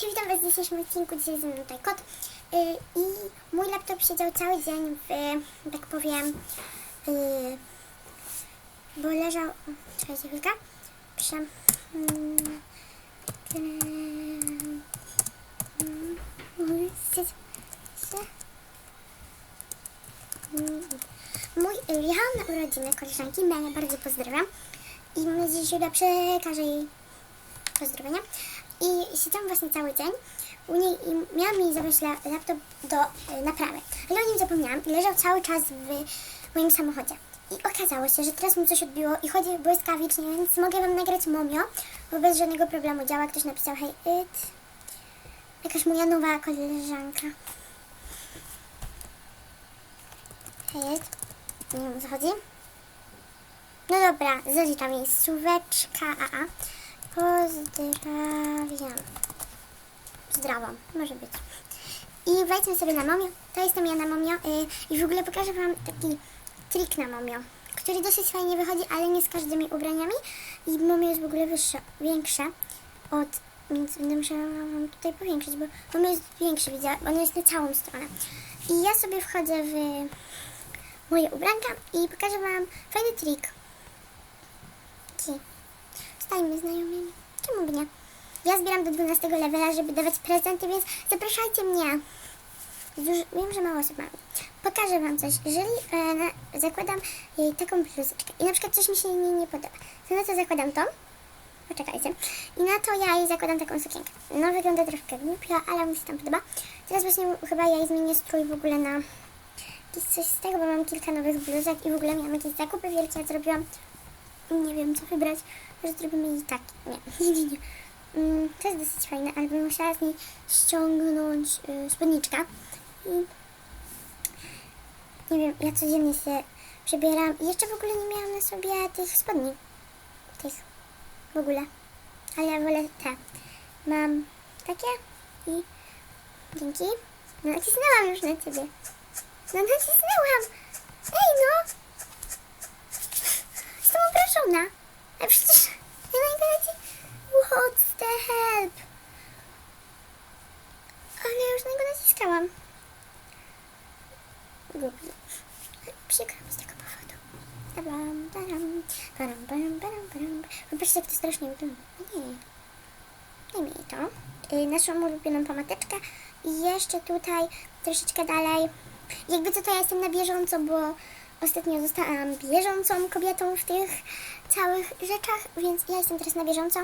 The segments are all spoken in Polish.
Hej, witam Was w dzisiejszym odcinku. Dzisiaj ze tutaj kot. Yy, I mój laptop siedział cały dzień w, tak powiem, yy, bo leżał... Czekajcie chwilkę. Prze... mm, mm, Mój, yy, jechałam na urodziny koleżanki, Mele, bardzo pozdrawiam. I mam nadzieję, że przekaże jej pozdrowienia. I siedziałam właśnie cały dzień u niej i miałam jej zabrać la- laptop do e, naprawy. Ale o nim zapomniałam i leżał cały czas w moim samochodzie. I okazało się, że teraz mu coś odbiło i chodzi błyskawicznie, więc mogę wam nagrać momio, bo bez żadnego problemu działa. Ktoś napisał hej it. Jakaś moja nowa koleżanka. Hej it. Nie wiem o co chodzi. No dobra, zaliczam jej słóweczka AA. Pozdrawiam. Pozdrawiam, może być. I wejdźmy sobie na Momio. To jestem ja na Momio. Yy, I w ogóle pokażę Wam taki trik na Momio, który dosyć fajnie wychodzi, ale nie z każdymi ubraniami. I Momio jest w ogóle wyższe, większe od... Więc będę musiała Wam tutaj powiększyć, bo Momio jest większy, widzę, ono jest na całą stronę. I ja sobie wchodzę w moje ubranka i pokażę Wam fajny trik. Taki Stajmy znajomymi. Czemu by nie? Ja zbieram do 12 levela, żeby dawać prezenty, więc zapraszajcie mnie. Już wiem, że mało osób ma. Pokażę wam coś. Jeżeli e, na, zakładam jej taką bluzeczkę i na przykład coś mi się nie, nie podoba, to na to zakładam to. Poczekajcie. I na to ja jej zakładam taką sukienkę. No wygląda troszkę głupio, ale mi się tam podoba. Teraz właśnie chyba ja jej zmienię strój w ogóle na jakieś coś z tego, bo mam kilka nowych bluzek i w ogóle miałam jakieś zakupy wielkie, zrobiłam nie wiem co wybrać, może zrobimy jej tak. Nie, nie, nie, nie. Mm, to jest dosyć fajne, ale bym musiała z niej ściągnąć y. I nie wiem, ja codziennie się przebieram jeszcze w ogóle nie miałam na sobie tych spodni. Tych w ogóle. Ale ja wolę te. Mam takie i dzięki. No nacisnęłam już na ciebie. No nacisnęłam. Ej no! Jestem obrażona. A przecież ja najbardziej... What the help? Ale ja już na niego naciskałam. Głupi. Przykro mi z tego powodu. Taram, taram, taram, taram, taram, taram. Popatrzcie, jak to strasznie wygląda. Nie. Dajmy jej to. Y, naszą ulubioną pomadeczkę. I jeszcze tutaj troszeczkę dalej. Jakby co to ja jestem na bieżąco, bo ostatnio zostałam bieżącą kobietą w tych całych rzeczach, więc ja jestem teraz na bieżąco.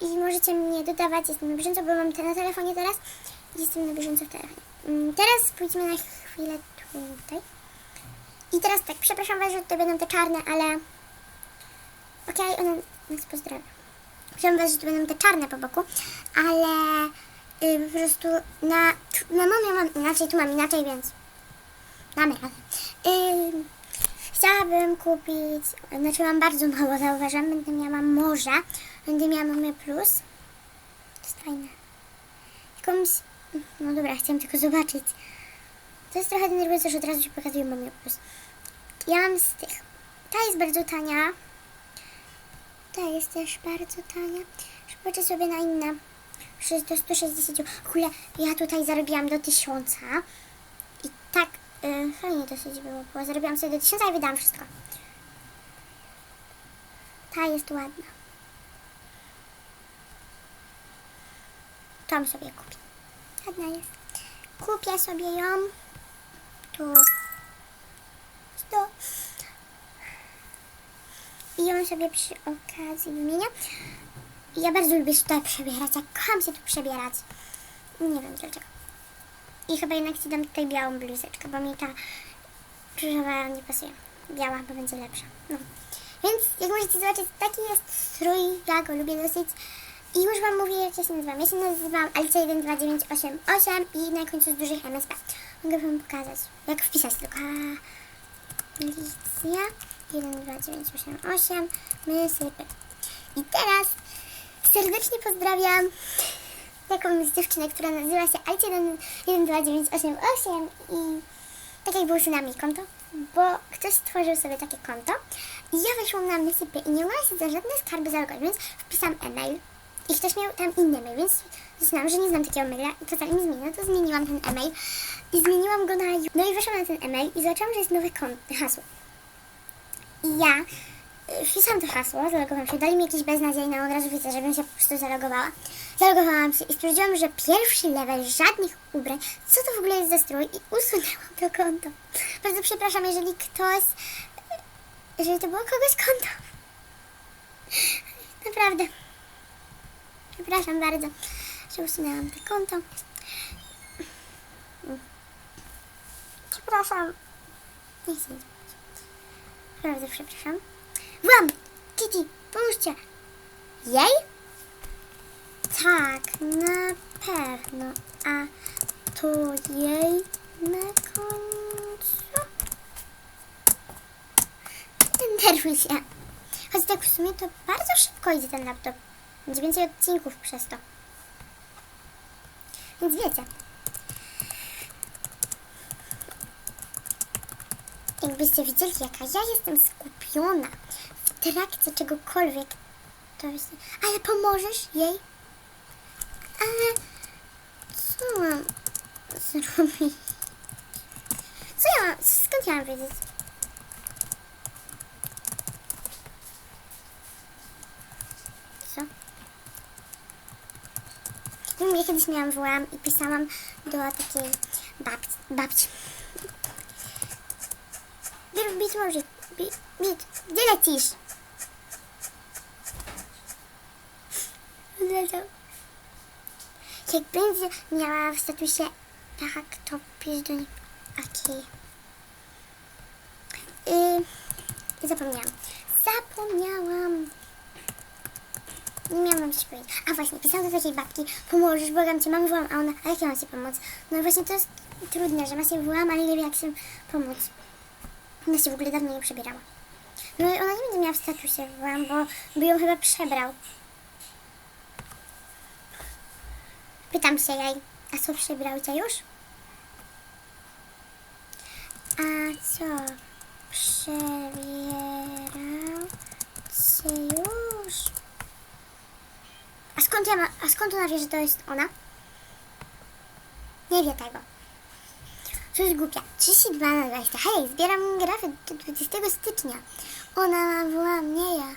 I możecie mnie dodawać, jestem na bieżąco, bo mam te na telefonie teraz. Jestem na bieżąco w telefonie. Mm, Teraz pójdźmy na chwilę tutaj. I teraz tak, przepraszam Was, że tutaj będą te czarne, ale... Okej, ona nas pozdrawia. Przepraszam Was, że tu będą te czarne po boku, ale y, po prostu na, na mamie mam inaczej, tu mam inaczej, więc mamy radę. Ym, chciałabym kupić, znaczy mam bardzo mało, zauważam, będę miała morze, będę miała mamie plus. To jest fajne. Jakąś, no dobra, chciałam tylko zobaczyć. To jest trochę denerwujące, że od razu się pokazuje mamie plus. Ja mam z tych, ta jest bardzo tania, ta jest też bardzo tania. Zobaczę sobie na inne. Przecież do 160. W ogóle ja tutaj zarobiłam do 1000. Yy, fajnie dosyć było, bo zarobiłam sobie do 1000 i wydałam wszystko. Ta jest ładna. Tą sobie kupię. Ładna jest. Kupię sobie ją. Tu. 100. I ją sobie przy okazji wymienię. Ja bardzo lubię się tutaj przebierać. Ja kocham się tu przebierać. Nie wiem dlaczego. I chyba jednak ci dam tutaj białą bluzeczkę, bo mi ta krzyżowa nie pasuje. Biała, bo będzie lepsza. No. Więc jak możecie zobaczyć, taki jest strój. Ja go lubię dosyć. I już Wam mówię, jak ja się nazywam. Ja się nazywam Alicja 12988 i na końcu z dużych MSP. Mogę Wam pokazać, jak wpisać tylko. Alicja 12988 Mysypy. I teraz serdecznie pozdrawiam jakąś dziewczynę, która nazywa się Alicja 12988 i tak jak było z nami konto, bo ktoś stworzył sobie takie konto i ja weszłam na Mysypy i nie mogłam się za żadne skarby zalogować, więc wpisałam e-mail I ktoś miał tam inny mail, więc znałam, że nie znam takiego maila i to mi zmieniło, to zmieniłam ten e-mail i zmieniłam go na... No i weszłam na ten e-mail i zobaczyłam, że jest nowe hasło. I ja wpisałam to hasło, zalogowałam się, dali mi jakieś beznadziejne, od razu widzę, żebym się po prostu zalogowała. Zalogowałam się i stwierdziłam, że pierwszy level, żadnych ubrań, co to w ogóle jest za strój i usunęłam to konto. Bardzo przepraszam, jeżeli ktoś, jeżeli to było kogoś konto. Naprawdę. Przepraszam bardzo, że usunęłam to konto. Przepraszam. Nie chcę Naprawdę przepraszam. Włam! Kitty, pomóżcie! Jej? Tak, na pewno. A to jej na końcu? Denerwuj się. Choć tak w sumie to bardzo szybko idzie ten laptop. Będzie więcej odcinków przez to. Więc wiecie. Jakbyście widzieli, jaka ja jestem skupiona trakcie czegokolwiek, to jest... Ale pomożesz jej? Ale co mam zrobić? Co ja mam... Skąd ja mam wiedzieć? Co? Ja kiedyś miałam WLAN i pisałam do takiej babci. babci. Bit może. Bit, bit. Gdzie lecisz? Jak będzie miała w statusie tak, to niej. Okej. Yy, zapomniałam. Zapomniałam. Nie miałam coś powiedzieć. A właśnie, pisałam do takiej babki, pomożesz, błagam cię, mam włam, a ona, a jak ja mam ci pomóc? No właśnie to jest trudne, że ma się włam, ale nie wie jak się pomóc. Ona się w ogóle dawno nie przebierała. No i ona nie będzie miała w statusie włam, bo by ją chyba przebrał. Pytam się jej, a co przebrał cię już? A co? Przebierał cię już? A skąd ja ma, a skąd ona wie, że to jest ona? Nie wie tego. To jest głupia. 32 na 20. Hej, zbieram grafy do 20 stycznia. Ona ma włam, nie ja.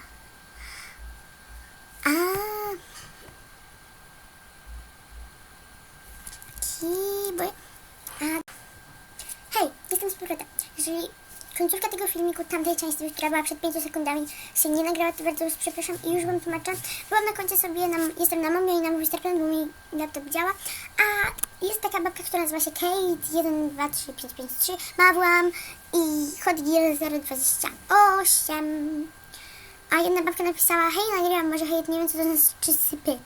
A. Kiboy. A. Hej, jestem z powrotem. Jeżeli końcówka tego filmiku, tamtej części, która była przed 5 sekundami, się nie nagrała, to bardzo przepraszam i już wam tłumaczę. Byłam na koncie sobie, na, jestem na Momio i na Star Plan, bo mój laptop działa, a jest taka babka, która nazywa się Kate 123553, ma włam i hot gear 028. A jedna babka napisała, hej, nagrywam może hej, nie wiem co to znaczy sypy.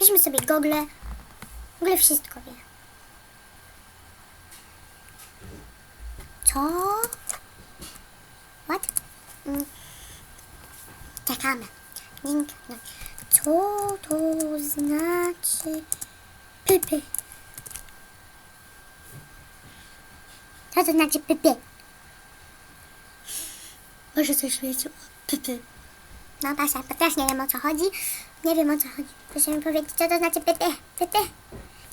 Bierzmy sobie gogle, w ogóle wszystko wie. Co? What? Mm. Czekamy. Link. no. Co to znaczy pypy? Co to znaczy pypy? Może coś wiecie o pypy? No proszę, bo też nie wiem o co chodzi. Nie wiem o co chodzi. Proszę mi powiedzieć, co to znaczy pypy? Pypy?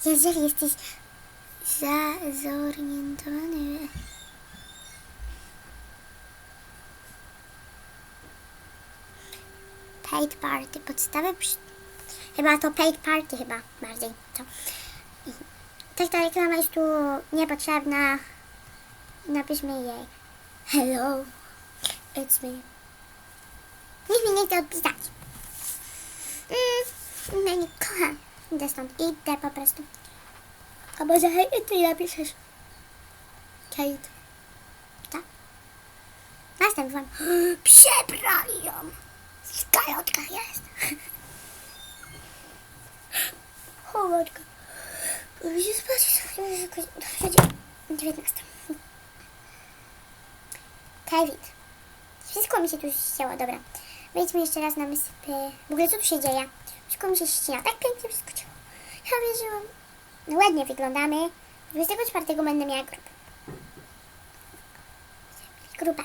Jeżeli jesteś za zorientowany. Paid party, podstawy przy... Chyba to paid party chyba bardziej to. I tak ta reklama jest tu niepotrzebna. Napiszmy jej. Hello, it's me. Nikt mi nie chce odpisać. Mm, no nie kocham. Idę stąd, idę po prostu. A może hej, ty napiszesz. Kate. Tak? Następny. Przebrali ją. Skalotka jest. O matko. Muszę się spać. Będzie 19. Kevin. Wszystko mi się tu ścięło, dobra. Wejdźmy jeszcze raz na wysypy. W ogóle co tu się dzieje? Wszystko mi się ścina. Tak pięknie wszystko. Ja wierzyłam. No ładnie wyglądamy. 24 będę miała grupę. Grupa.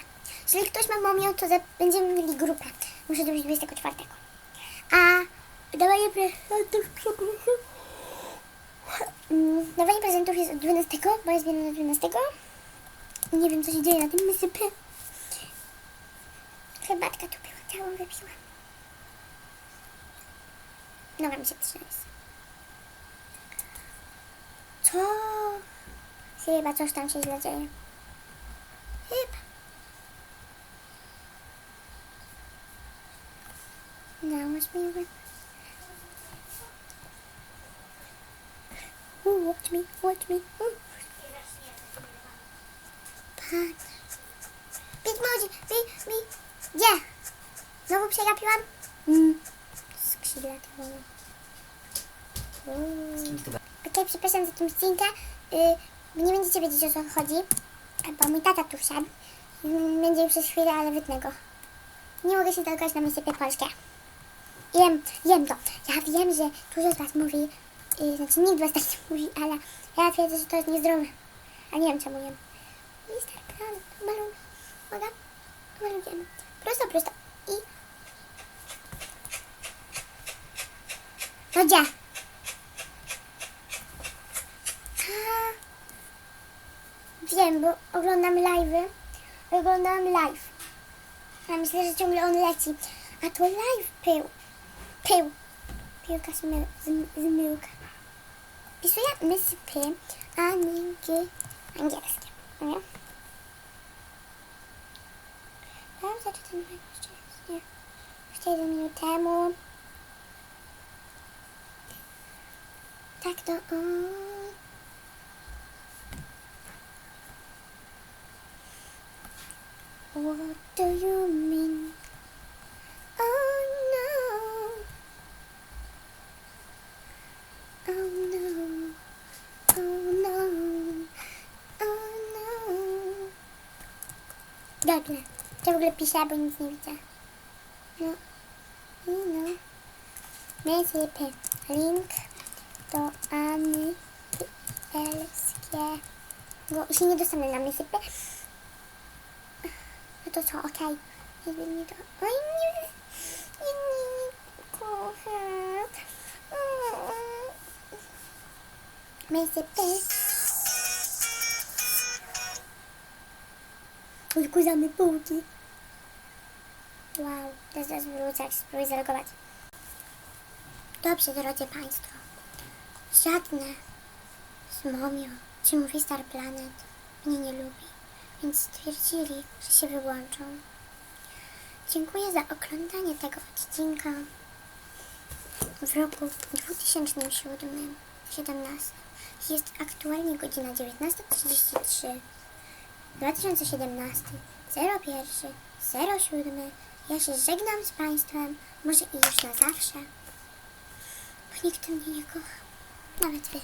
Jeżeli ktoś ma momią, to będziemy mieli grupę. Muszę zrobić 24. A dawanie prezentów, przepraszam. Mm, Dawanie prezentów jest od 12, bo jest zbierane od 12. Nie wiem, co się dzieje na tym wysypie. Herbatka tu była, całą wypiłam. Noga mi się trzęsie. Co? Chyba coś tam się źle dzieje. Chyba. Now watch me. Ooh, watch me, watch me. Ooh. Pan. Big Moji, mi, mi. Gdzie? Znowu przegapiłam? Mm. Skrzydlaty wolno. Mm. Okej, przepraszam za tą ścinkę. Y, nie będziecie wiedzieć o co chodzi, bo mój tata tu wsiadł. Mm, Będzie przez chwilę, ale wytnę go. Nie mogę się dogadać na wysypie polskie. Jem, jem to. Ja wiem, że dużo z Was mówi, y, znaczy nikt z Was tak nie mówi, ale ja twierdzę, że to jest niezdrowe. A nie wiem czemu jem. Mister Plan, balon, woda, malujemy. Prosto, prosto. I... No gdzie? A, Wiem, bo oglądam live'y. Oglądam live. A myślę, że ciągle on leci. A to live pył. Pył. Piłka z, my, z, myłka. Pisujemy sypy angielskie. Angielskie. Nie? Sprawdzę, czy ten live jeszcze jest. Nie. Jeszcze jeden minut temu. Tak to on. What do you mean? Oh no. Oh no. Oh no. Oh no. Dobra. Ja w ogóle piszę, bo nic nie widzę. No. I no. Wysypy. Link do Any Elskiego. Jeśli nie dostanę na wysypy, no to co, okej. Okay. Nie, nie, to... Nie, nie, nie, kocham. Wysypy. Odkurzamy półki. Wow, teraz zaraz wrócę, jak spróbuję zareagować. Dobrze, drodzy Państwo. Żadne z Momio czy mówi Star Planet mnie nie lubi, więc stwierdzili, że się wyłączą. Dziękuję za oglądanie tego odcinka w roku 2007 17. Jest aktualnie godzina 19.33. 2017 01 07 Ja się żegnam z Państwem, może i już na zawsze, bo nikt mnie nie kocha, nawet Wy.